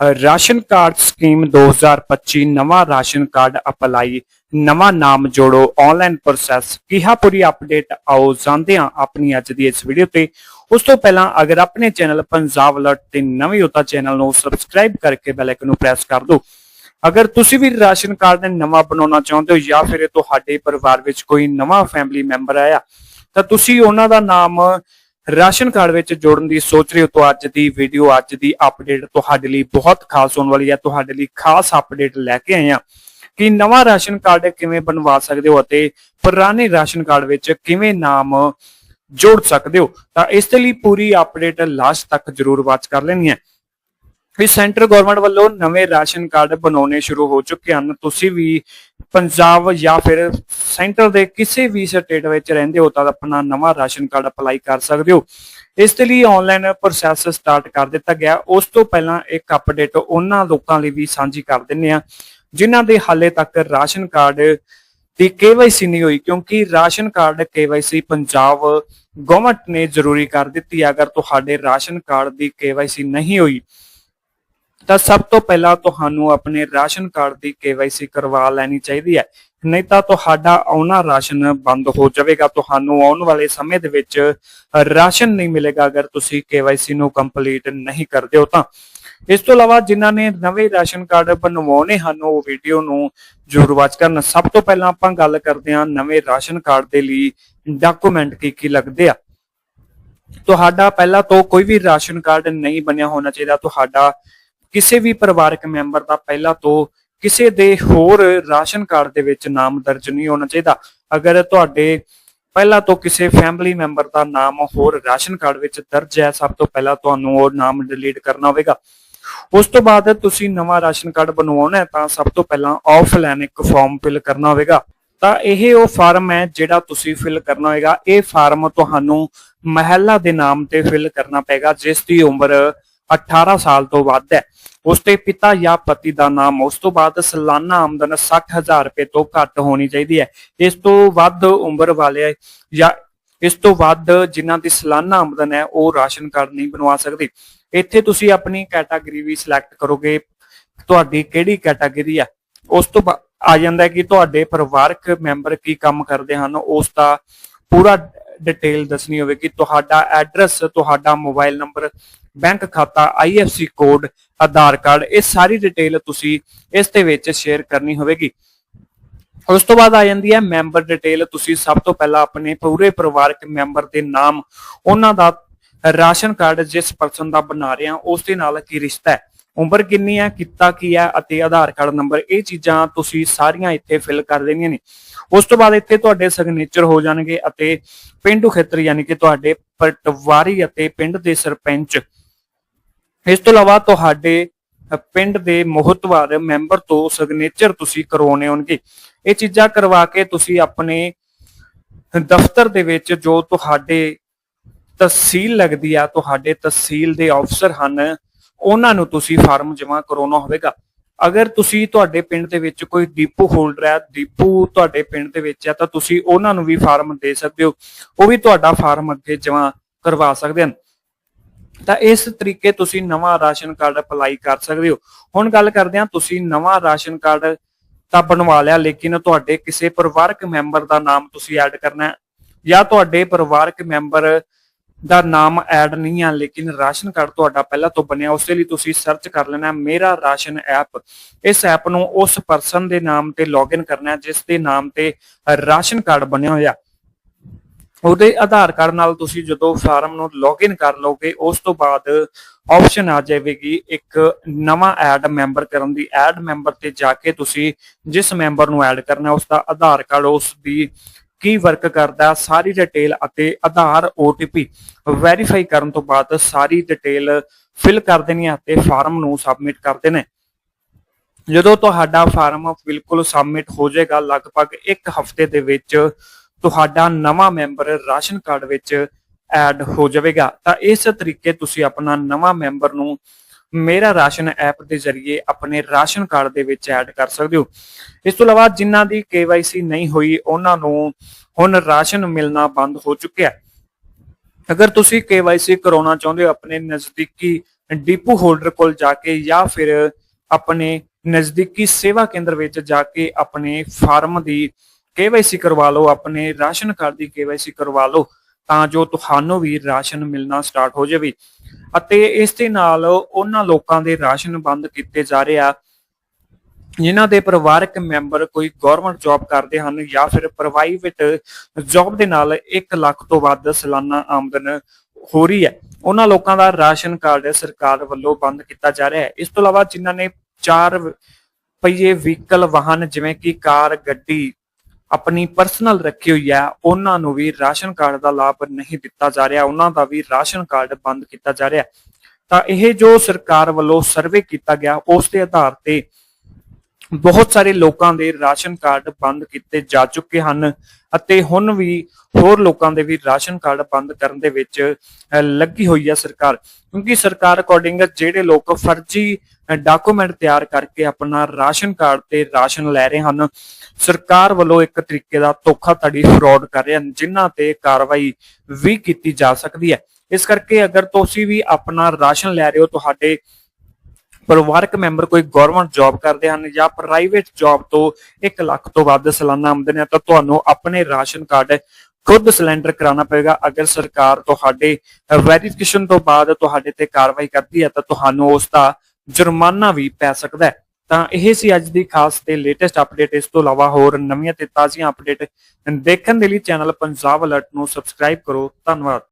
Ration card scheme 2025 ਨਵਾਂ ration card apply, ਨਵਾਂ ਨਾਮ ਜੋੜੋ ਆਨਲਾਈਨ ਪ੍ਰੋਸੈਸ ਕਿਹਾ ਪੂਰੀ ਅਪਡੇਟ ਆਓ, ਜਾਣਦੇ ਹਾਂ ਆਪਣੀ ਅੱਜ ਦੀ ਇਸ ਵੀਡੀਓ ਤੇ। ਉਸ ਤੋਂ ਪਹਿਲਾਂ ਅਗਰ ਆਪਣੇ ਚੈਨਲ ਪੰਜਾਬ ਅਲਰਟ ਤੇ ਨਵੇਂ ਹੋ ਤਾਂ ਚੈਨਲ ਨੂੰ ਸਬਸਕ੍ਰਾਈਬ ਕਰਕੇ ਬੈਲ ਆਈਕਨ ਨੂੰ ਪ੍ਰੈਸ ਕਰ ਦਿਓ। ਅਗਰ ਤੁਸੀਂ ਵੀ ਰਾਸ਼ਨ ਕਾਰਡ ਨਵਾਂ ਬਣਾਉਣਾ ਚਾਹੁੰਦੇ ਹੋ ਜਾਂ ਫਿਰ ਤੁਹਾਡੇ ਪਰਿਵਾਰ ਵਿੱਚ ਕੋਈ ਨਵਾਂ ਫੈਮਿਲੀ ਮੈਂਬਰ ਆਇਆ, ਤਾਂ ਤੁਸੀਂ ਉਹਨਾਂ ਦਾ ਨਾਮ ਰਾਸ਼ਨ ਕਾਰਡ ਵਿੱਚ ਜੋੜਨ ਦੀ ਸੋਚ ਰਹੇ ਹੋ ਤਾਂ ਅੱਜ ਦੀ ਵੀਡੀਓ ਅੱਜ ਦੀ ਅਪਡੇਟ ਤੁਹਾਡੇ ਲਈ ਬਹੁਤ ਖਾਸ ਹੋਣ ਵਾਲੀ ਹੈ। ਤੁਹਾਡੇ ਲਈ ਖਾਸ ਅਪਡੇਟ ਲੈ ਕੇ ਆਏ ਹਾਂ ਕਿ ਨਵਾਂ ਰਾਸ਼ਨ ਕਾਰਡ ਕਿਵੇਂ ਬਣਵਾ ਸਕਦੇ ਹੋ ਅਤੇ ਪੁਰਾਣੇ ਰਾਸ਼ਨ ਕਾਰਡ ਵਿੱਚ ਕਿਵੇਂ ਨਾਮ ਜੋੜ ਸਕਦੇ ਹੋ। ਤਾਂ ਇਸ ਦੇ ਲਈ ਪੂਰੀ ਅਪਡੇਟ ਲਾਸਟ ਤੱਕ ਜਰੂਰ ਵਾਚ ਕਰ ਲੈਣੀ ਹੈ। ਵੀ ਸੈਂਟਰ ਗਵਰਨਮੈਂਟ ਵੱਲੋਂ ਨਵੇਂ ਰਾਸ਼ਨ ਕਾਰਡ ਬਣਾਉਣੇ ਸ਼ੁਰੂ ਹੋ ਚੁੱਕੇ ਹਨ। ਤੁਸੀਂ ਵੀ ਪੰਜਾਬ ਜਾਂ ਫਿਰ ਸੈਂਟਰ ਦੇ ਕਿਸੇ ਵੀ ਸਟੇਟ ਵਿੱਚ ਰਹਿੰਦੇ ਹੋ ਤਾਂ ਆਪਣਾ ਨਵਾਂ ਰਾਸ਼ਨ ਕਾਰਡ ਅਪਲਾਈ ਕਰ ਸਕਦੇ ਹੋ। ਇਸ ਦੇ ਲਈ ਆਨਲਾਈਨ ਪ੍ਰੋਸੈਸ ਸਟਾਰਟ ਕਰ ਦਿੱਤਾ ਗਿਆ। ਉਸ ਤੋਂ ਪਹਿਲਾਂ ਇੱਕ ਅਪਡੇਟ ਉਹਨਾਂ ਲੋਕਾਂ ਲਈ ਵੀ ਸਾਂਝੀ ਕਰ ਦਿੰਨੇ ਆ ਜਿਨ੍ਹਾਂ ਦੇ ਹਾਲੇ ਤੱਕ ਰਾਸ਼ਨ ਕਾਰਡ ਦੀ KYC ਨਹੀਂ ਹੋਈ, ਕਿਉਂਕਿ ration card KYC Punjab government ਨੇ ਜ਼ਰੂਰੀ ਕਰ ਦਿੱਤੀ ਹੈ। ਅਗਰ ਤੁਹਾਡੇ ਰਾਸ਼ਨ ਕਾਰਡ ਦੀ KYC ਨਹੀਂ ਹੋਈ ਤਾਂ ਸਭ ਤੋਂ ਪਹਿਲਾਂ ਤੁਹਾਨੂੰ ਆਪਣੇ ਰਾਸ਼ਨ ਕਾਰਡ ਦੀ KYC ਕਰਵਾ ਲੈਣੀ ਚਾਹੀਦੀ ਹੈ। ਨਹੀਂ ਤਾਂ ਤੁਹਾਡਾ ਆਉਣਾ ਰਾਸ਼ਨ ਬੰਦ ਹੋ ਜਾਵੇਗਾ। ਤੁਹਾਨੂੰ ਆਉਣ ਵਾਲੇ ਸਮੇਂ ਦੇ ਵਿੱਚ ਰਾਸ਼ਨ ਨਹੀਂ ਮਿਲੇਗਾ ਅਗਰ ਤੁਸੀਂ KYC ਨੂੰ ਕੰਪਲੀਟ ਨਹੀਂ ਕਰਦੇ ਹੋ ਤਾਂ। ਇਸ ਤੋਂ ਇਲਾਵਾ ਜਿਨ੍ਹਾਂ ਨੇ ਨਵੇਂ ਰਾਸ਼ਨ ਕਾਰਡ ਬਣਵਾਉਣੇ ਹਨ, ਉਹ ਵੀਡੀਓ ਨੂੰ ਜ਼ਰੂਰ ਵਾਚ ਕਰਨ। ਸਭ ਤੋਂ ਪਹਿਲਾਂ ਆਪਾਂ ਗੱਲ ਕਰਦੇ ਹਾਂ ਨਵੇਂ ਰਾਸ਼ਨ ਕਾਰਡ ਦੇ ਲਈ ਡਾਕੂਮੈਂਟ ਕੀ ਕੀ ਲੱਗਦੇ ਆ। ਤੁਹਾਡਾ ਪਹਿਲਾਂ ਤੋਂ ਕੋਈ ਵੀ ਰਾਸ਼ਨ ਕਾਰਡ ਨਹੀਂ ਬਣਿਆ ਹੋਣਾ ਚਾਹੀਦਾ। ਤੁਹਾਡਾ ਕਿਸੇ ਵੀ ਪਰਿਵਾਰਕ ਮੈਂਬਰ ਦਾ ਪਹਿਲਾਂ ਤੋਂ ਕਿਸੇ ਦੇ ਹੋਰ ਰਾਸ਼ਨ ਕਾਰਡ ਦੇ ਵਿੱਚ ਨਾਮ ਦਰਜ ਨਹੀਂ ਹੋਣਾ ਚਾਹੀਦਾ। ਅਗਰ ਤੁਹਾਡੇ ਪਹਿਲਾਂ ਤੋਂ ਕਿਸੇ ਫੈਮਿਲੀ ਮੈਂਬਰ ਦਾ ਨਾਮ ਹੋਰ ਰਾਸ਼ਨ ਕਾਰਡ ਵਿੱਚ ਦਰਜ ਹੈ, ਸਭ ਤੋਂ ਪਹਿਲਾਂ ਤੁਹਾਨੂੰ ਉਹ ਨਾਮ ਡਿਲੀਟ ਕਰਨਾ ਹੋਵੇਗਾ। ਉਸ ਤੋਂ ਬਾਅਦ ਤੁਸੀਂ ਨਵਾਂ ਰਾਸ਼ਨ ਕਾਰਡ ਬਣਵਾਉਣਾ ਹੈ, ਤਾਂ ਸਭ ਤੋਂ ਪਹਿਲਾਂ ਆਫਲਾਈਨ ਇੱਕ ਫਾਰਮ ਫਿਲ ਕਰਨਾ ਹੋਵੇਗਾ। ਤਾਂ ਇਹ ਉਹ ਫਾਰਮ ਹੈ ਜਿਹੜਾ ਤੁਸੀਂ ਫਿਲ ਕਰਨਾ ਹੋਵੇਗਾ। ਇਹ ਫਾਰਮ ਤੁਹਾਨੂੰ ਮਹਿਲਾ ਦੇ ਨਾਮ ਤੇ ਫਿਲ ਕਰਨਾ ਪਏਗਾ, ਜਿਸ ਦੀ ਉਮਰ 18 ਸਾਲ ਤੋਂ ਵੱਧ ਹੈ। ਉਸ ਤੇ ਪਿਤਾ ਜਾਂ ਪਤੀ ਦਾ ਨਾਮ ਉਸ ਤੋਂ ਬਾਅਦ ਸਾਲਾਨਾ ਆਮਦਨ 60000 ਰੁਪਏ ਤੋਂ ਘੱਟ ਹੋਣੀ ਚਾਹੀਦੀ ਹੈ। ਇਸ ਤੋਂ ਵੱਧ ਉਮਰ ਵਾਲੇ ਜਾਂ ਇਸ ਤੋਂ ਵੱਧ ਜਿਨ੍ਹਾਂ ਦੀ ਸਾਲਾਨਾ ਆਮਦਨ ਹੈ, ਉਹ ਰਾਸ਼ਨ ਕਾਰਡ ਨਹੀਂ ਬਣਵਾ ਸਕਦੇ। ਇੱਥੇ ਤੁਸੀਂ ਆਪਣੀ ਕੈਟਾਗਰੀ ਵੀ ਸਿਲੈਕਟ ਕਰੋਗੇ। ਤੁਹਾਡੀ ਕਿਹੜੀ ਕੈਟਾਗਰੀ ਆ ਉਸ ਤੋਂ ਆ ਜਾਂਦਾ ਕਿ ਤੁਹਾਡੇ ਪਰਿਵਾਰਕ ਮੈਂਬਰ ਕੀ ਕੰਮ ਕਰਦੇ ਹਨ, ਉਸ ਦਾ ਪੂਰਾ ਡਿਟੇਲ ਦੱਸਣੀ ਹੋਵੇਗੀ ਤੁਹਾਡਾ ਐਡਰੈਸ ਤੁਹਾਡਾ ਮੋਬਾਈਲ ਨੰਬਰ ਬੈਂਕ ਖਾਤਾ ਆਈਐਫਸੀ ਕੋਡ ਆਧਾਰ ਕਾਰਡ, ਇਹ ਸਾਰੀ ਡਿਟੇਲ ਤੁਸੀਂ ਇਸ ਦੇ ਵਿੱਚ ਸ਼ੇਅਰ ਕਰਨੀ ਹੋਵੇਗੀ। ਉਸ ਤੋਂ ਬਾਅਦ ਆ ਜਾਂਦੀ ਹੈ ਮੈਂਬਰ ਡਿਟੇਲ ਤੁਸੀਂ ਸਭ ਤੋਂ ਪਹਿਲਾਂ ਆਪਣੇ ਪੂਰੇ ਪਰਿਵਾਰਕ ਮੈਂਬਰ ਦੇ ਨਾਮ, ਉਹਨਾਂ ਦਾ ਰਾਸ਼ਨ ਕਾਰਡ ਜਿਸ ਪਰਸਨ ਦਾ ਬਣਾ ਰਹੇ ਆ ਉਸ ਦੇ ਨਾਲ ਕੀ ਰਿਸ਼ਤਾ ਹੈ। ਉਮਰ ਕਿੰਨੀ ਹੈ ਕਿੱਤਾ ਕੀ ਹੈ ਅਤੇ ਆਧਾਰ ਕਾਰਡ ਨੰਬਰ, ਇਹ ਚੀਜ਼ਾਂ ਤੁਸੀਂ ਸਾਰੀਆਂ ਇੱਥੇ ਫਿਲ ਕਰ ਦੇਣੀਆਂ ਨੇ। ਉਸ ਤੋਂ ਬਾਅਦ ਇੱਥੇ ਤੁਹਾਡੇ ਸਿਗਨੇਚਰ ਹੋ ਜਾਣਗੇ ਅਤੇ ਪਿੰਡੂ ਖੇਤਰ ਯਾਨੀ ਕਿ ਤੁਹਾਡੇ ਪਟਵਾਰੀ ਅਤੇ ਪਿੰਡ ਦੇ ਸਰਪੰਚ। ਇਸ ਤੋਂ ਇਲਾਵਾ ਤੁਹਾਡੇ ਪਿੰਡ ਦੇ ਮੋਹਤਵਾਰ ਮੈਂਬਰ ਤੋਂ ਸਿਗਨੇਚਰ ਤੁਸੀਂ ਕਰਵਾਉਣੇ ਹੋਣਗੇ। ਇਹ ਚੀਜ਼ਾਂ ਕਰਵਾ ਕੇ ਤੁਸੀਂ ਆਪਣੇ ਦਫ਼ਤਰ ਦੇ ਵਿੱਚ ਜੋ ਤੁਹਾਡੇ ਤਹਿਸੀਲ ਲੱਗਦੀ ਆ, ਤੁਹਾਡੇ ਤਹਿਸੀਲ ਦੇ ਅਫਸਰ ਹਨ ਉਹਨਾਂ ਨੂੰ ਤੁਸੀਂ ਫਾਰਮ ਜਮ੍ਹਾਂ ਕਰਾਉਣਾ ਹੋਵੇਗਾ। ਅਗਰ ਤੁਸੀਂ ਤੁਹਾਡੇ ਪਿੰਡ ਦੇ ਵਿੱਚ ਕੋਈ ਡੀਪੂ ਹੋਲਡਰ ਹੈ, ਡੀਪੂ ਤੁਹਾਡੇ ਪਿੰਡ ਦੇ ਵਿੱਚ ਹੈ, ਤਾਂ ਤੁਸੀਂ ਉਹਨਾਂ ਨੂੰ ਵੀ ਫਾਰਮ ਦੇ ਸਕਦੇ ਹੋ। ਉਹ ਵੀ ਤੁਹਾਡਾ ਫਾਰਮ ਅੱਗੇ ਜਮ੍ਹਾਂ ਕਰਵਾ ਸਕਦੇ ਹਨ। ਤਾਂ ਇਸ ਤਰੀਕੇ ਤੁਸੀਂ ਨਵਾਂ ਰਾਸ਼ਨ ਕਾਰਡ ਅਪਲਾਈ ਕਰ ਸਕਦੇ ਹੋ। ਹੁਣ ਗੱਲ ਕਰਦੇ ਹਾਂ, ਤੁਸੀਂ ਨਵਾਂ ਰਾਸ਼ਨ ਕਾਰਡ ਤਾਂ ਬਣਵਾ ਲਿਆ, ਲੇਕਿਨ ਤੁਹਾਡੇ ਕਿਸੇ ਪਰਿਵਾਰਕ ਮੈਂਬਰ ਦਾ ਨਾਮ ਤੁਸੀਂ ਐਡ ਕਰਨਾ ਹੈ। ਜਾਂ ਤੁਹਾਡੇ ਪਰਿਵਾਰਕ ਮੈਂਬਰ ਦਾ ਨਾਮ ਐਡ ਨਹੀਂ ਆ, ਲੇਕਿਨ ਰਾਸ਼ਨ ਕਾਰਡ ਤੁਹਾਡਾ ਪਹਿਲਾਂ ਤੋਂ ਬਣਿਆ, ਉਸ ਲਈ ਤੁਸੀਂ ਸਰਚ ਕਰ ਲੈਣਾ ਮੇਰਾ ਰਾਸ਼ਨ ਐਪ। ਇਸ ਐਪ ਨੂੰ ਉਸ ਪਰਸਨ ਦੇ ਨਾਮ ਤੇ ਲੌਗਇਨ ਕਰਨਾ ਜਿਸ ਦੇ ਨਾਮ ਤੇ ਰਾਸ਼ਨ ਕਾਰਡ ਬਣਿਆ ਹੋਇਆ। ਉਹਦੇ ਆਧਾਰ ਕਾਰਡ ਨਾਲ ਤੁਸੀਂ ਜਦੋਂ ਫਾਰਮ ਨੂੰ ਲੌਗਇਨ ਕਰ ਲਓਗੇ, ਉਸ ਤੋਂ ਬਾਅਦ ਆਪਸ਼ਨ ਆ ਜਾਵੇਗੀ ਇੱਕ ਨਵਾਂ ਐਡ ਮੈਂਬਰ ਕਰਨ ਦੀ। ਐਡ ਮੈਂਬਰ ਤੇ ਜਾ ਕੇ ਤੁਸੀਂ ਜਿਸ ਮੈਂਬਰ ਨੂੰ ਐਡ ਕਰਨਾ ਉਸ ਦਾ ਆਧਾਰ ਕਾਰਡ ਉਸ ਦੀ ਕੀ ਵਰਕ ਕਰਦਾ, ਸਾਰੀ ਡਿਟੇਲ ਅਤੇ ਆਧਾਰ OTP ਵੈਰੀਫਾਈ ਕਰਨ ਤੋਂ ਬਾਅਦ ਸਾਰੀ ਡਿਟੇਲ ਫਿਲ ਕਰ ਦੇਣੀ ਹੈ ਤੇ ਫਾਰਮ ਨੂੰ ਸਬਮਿਟ ਕਰ ਦੇਣਾ। ਜਦੋਂ ਤੁਹਾਡਾ ਫਾਰਮ ਬਿਲਕੁਲ ਸਬਮਿਟ ਹੋ ਜਾਏਗਾ, ਲਗਭਗ 1 ਹਫ਼ਤੇ ਦੇ ਵਿੱਚ ਤੁਹਾਡਾ ਨਵਾਂ ਮੈਂਬਰ ਰਾਸ਼ਨ ਕਾਰਡ ਵਿੱਚ ਐਡ ਹੋ ਜਾਵੇਗਾ। ਤਾਂ ਇਸ ਤਰੀਕੇ ਤੁਸੀਂ ਆਪਣਾ ਨਵਾਂ ਮੈਂਬਰ ਨੂੰ ਮੇਰਾ ਰਾਸ਼ਨ ਐਪ ਦੇ ਜ਼ਰੀਏ ਆਪਣੇ ਰਾਸ਼ਨ ਕਾਰਡ ਦੇ ਵਿੱਚ ਐਡ ਕਰ ਸਕਦੇ ਹੋ। ਇਸ ਤੋਂ ਇਲਾਵਾ ਜਿਨ੍ਹਾਂ ਦੀ KYC ਨਹੀਂ ਹੋਈ, ਉਹਨਾਂ ਨੂੰ ਹੁਣ ਰਾਸ਼ਨ ਮਿਲਣਾ ਬੰਦ ਹੋ ਚੁੱਕਿਆ ਹੈ। ਅਗਰ ਤੁਸੀਂ KYC ਕਰਾਉਣਾ ਚਾਹੁੰਦੇ ਹੋ, ਆਪਣੇ ਨਜ਼ਦੀਕੀ ਡਿਪੂ ਹੋਲਡਰ ਕੋਲ ਜਾ ਕੇ ਜਾਂ ਫਿਰ ਆਪਣੇ ਨਜ਼ਦੀਕੀ ਸੇਵਾ ਕੇਂਦਰ ਵਿੱਚ ਜਾ ਕੇ ਆਪਣੇ ਫਾਰਮ ਦੀ ਕੇਵਾਈਸੀ ਕਰਵਾ ਲਓ, ਆਪਣੇ ਰਾਸ਼ਨ ਕਾਰਡ ਦੀ ਕੇਵਾਈਸੀ ਕਰਵਾ ਲਓ ਤਾਂ ਜੋ ਤੁਹਾਨੂੰ ਵੀ ਰਾਸ਼ਨ ਮਿਲਣਾ ਸਟਾਰਟ ਹੋ ਜਾਵੇ। ਅਤੇ ਇਸ ਦੇ ਨਾਲ ਉਹਨਾਂ ਲੋਕਾਂ ਦੇ ਰਾਸ਼ਨ ਬੰਦ ਕੀਤੇ ਜਾ ਰਹੇ ਆ। ਜਿਨ੍ਹਾਂ ਦੇ ਪਰਿਵਾਰਕ ਮੈਂਬਰ ਕੋਈ ਗਵਰਨਮੈਂਟ ਜੌਬ ਕਰਦੇ ਹਨ ਜਾਂ ਫਿਰ ਪ੍ਰਾਈਵੇਟ ਜੌਬ ਦੇ ਨਾਲ 1 ਲੱਖ ਤੋਂ ਵੱਧ ਸਾਲਾਨਾ ਆਮਦਨ ਹੋ ਰਹੀ ਹੈ। ਉਹਨਾਂ ਲੋਕਾਂ ਦਾ ਰਾਸ਼ਨ ਕਾਰਡ ਸਰਕਾਰ ਵੱਲੋਂ ਬੰਦ ਕੀਤਾ ਜਾ ਰਿਹਾ ਹੈ। ਇਸ ਤੋਂ ਇਲਾਵਾ ਜਿਨ੍ਹਾਂ ਨੇ ਚਾਰ ਪਹੀਏ ਵਹੀਕਲ ਵਾਹਨ ਜਿਵੇਂ ਕਿ ਕਾਰ, ਗੱਡੀ ਆਪਣੀ ਪਰਸਨਲ ਰੱਖੀ ਹੋਈ ਹੈ, ਉਹਨਾਂ ਨੂੰ ਵੀ ਰਾਸ਼ਨ ਕਾਰਡ ਦਾ ਲਾਭ ਨਹੀਂ ਦਿੱਤਾ ਜਾ ਰਿਹਾ, ਉਹਨਾਂ ਦਾ ਵੀ ਰਾਸ਼ਨ ਕਾਰਡ ਬੰਦ ਕੀਤਾ ਜਾ ਰਿਹਾ। ਤਾਂ ਇਹ ਜੋ ਸਰਕਾਰ ਵੱਲੋਂ ਸਰਵੇ ਕੀਤਾ ਗਿਆ, ਉਸ ਦੇ ਆਧਾਰ ਤੇ ਬਹੁਤ ਸਾਰੇ ਲੋਕਾਂ ਦੇ ਰਾਸ਼ਨ ਕਾਰਡ ਬੰਦ ਕੀਤੇ ਜਾ ਚੁੱਕੇ ਹਨ ਅਤੇ ਹੁਣ ਵੀ ਹੋਰ ਲੋਕਾਂ ਦੇ ਵੀ ਰਾਸ਼ਨ ਕਾਰਡ ਬੰਦ ਕਰਨ ਦੇ ਵਿੱਚ ਲੱਗੀ ਹੋਈ ਹੈ ਸਰਕਾਰ। ਕਿਉਂਕਿ ਸਰਕਾਰ ਅਕੋਰਡਿੰਗ ਜਿਹੜੇ ਲੋਕ ਫਰਜ਼ੀ ਡਾਕੂਮੈਂਟ ਤਿਆਰ ਕਰਕੇ ਆਪਣਾ ਰਾਸ਼ਨ ਕਾਰਡ ਤੇ ਰਾਸ਼ਨ ਲੈ ਰਹੇ ਹਨ। ਸਰਕਾਰ ਵੱਲੋਂ ਇੱਕ ਤਰੀਕੇ ਦਾ ਧੋਖਾਧੜੀ ਫਰਾਡ ਕਰ ਰਹੇ ਹਨ, ਜਿਨ੍ਹਾਂ ਤੇ ਕਾਰਵਾਈ ਵੀ ਕੀਤੀ ਜਾ ਸਕਦੀ ਹੈ। ਇਸ ਕਰਕੇ ਅਗਰ ਤੁਸੀਂ ਵੀ ਆਪਣਾ ਰਾਸ਼ਨ ਲੈ ਰਹੇ ਹੋ, ਤੁਹਾਡੇ ਪਰਿਵਾਰਕ ਮੈਂਬਰ ਕੋਈ ਗਵਰਨਮੈਂਟ ਜੌਬ ਕਰਦੇ ਹਨ ਜਾਂ ਪ੍ਰਾਈਵੇਟ ਜੌਬ ਤੋਂ 1 ਲੱਖ ਤੋਂ ਵੱਧ ਸਾਲਾਨਾ ਆਮਦਨ ਹੈ, ਤਾਂ ਤੁਹਾਨੂੰ ਆਪਣੇ ਰਾਸ਼ਨ ਕਾਰਡ ਖੁਦ ਸਿਲੰਡਰ ਕਰਾਉਣਾ ਪਏਗਾ ਅਗਰ ਸਰਕਾਰ ਤੁਹਾਡੇ ਵੈਰੀਫਿਕੇਸ਼ਨ ਤੋਂ ਬਾਅਦ ਤੁਹਾਡੇ ਤੇ ਕਾਰਵਾਈ ਕਰਦੀ ਹੈ, ਤਾਂ ਤੁਹਾਨੂੰ ਉਸ ਦਾ ਜੁਰਮਾਨਾ ਵੀ ਪੈ ਸਕਦਾ ਹੈ। ਤਾਂ ਇਹ ਸੀ ਅੱਜ ਦੀ ਖਾਸ ਤੇ ਲੇਟੈਸਟ ਅਪਡੇਟ ਇਸ ਤੋਂ ਇਲਾਵਾ ਹੋਰ ਨਵੀਆਂ ਤੇ ਤਾਜ਼ੀਆਂ ਅਪਡੇਟ ਦੇਖਣ ਦੇ ਲਈ ਚੈਨਲ ਪੰਜਾਬ ਅਲਰਟ ਨੂੰ ਸਬਸਕ੍ਰਾਈਬ ਕਰੋ। ਧੰਨਵਾਦ।